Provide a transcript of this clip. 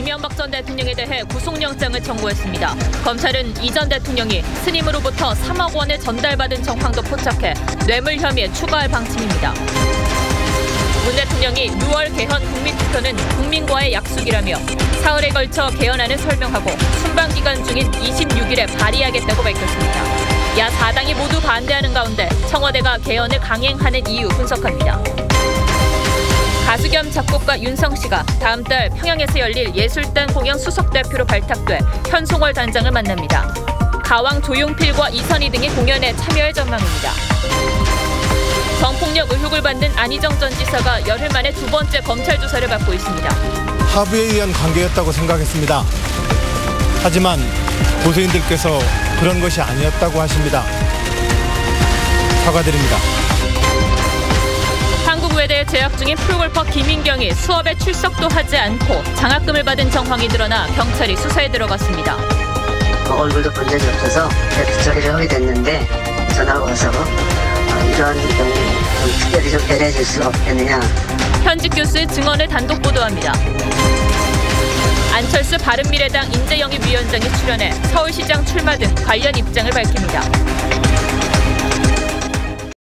이명박 전 대통령에 대해 구속영장을 청구했습니다. 검찰은 이 전 대통령이 스님으로부터 3억 원을 전달받은 정황도 포착해 뇌물 혐의에 추가할 방침입니다. 문 대통령이 6월 개헌 국민투표는 국민과의 약속이라며 사흘에 걸쳐 개헌안을 설명하고 순방 기간 중인 26일에 발의하겠다고 밝혔습니다. 야 4당이 모두 반대하는 가운데 청와대가 개헌을 강행하는 이유 분석합니다. 작곡가 윤성 씨가 다음 달 평양에서 열릴 예술단 공연 수석 대표로 발탁돼 현송월 단장을 만납니다. 가왕 조용필과 이선희 등이 공연에 참여할 전망입니다. 성폭력 의혹을 받는 안희정 전 지사가 열흘 만에 두 번째 검찰 조사를 받고 있습니다. 합의에 의한 관계였다고 생각했습니다. 하지만 고소인들께서 그런 것이 아니었다고 하십니다. 사과드립니다. 한국외대에 재학 중인 프로골퍼 김인경이 수업에 출석도 하지 않고 장학금을 받은 정황이 드러나 경찰이 수사에 들어갔습니다. 얼굴도 본 적이 없어서 뒷처리를 하게 됐는데 전화가 와서 어, 이런 경우 좀 특별히 좀 배려해 줄 수가 없겠느냐 현직 교수의 증언을 단독 보도합니다. 안철수 바른미래당 인재영입위원장이 출연해 서울시장 출마 등 관련 입장을 밝힙니다.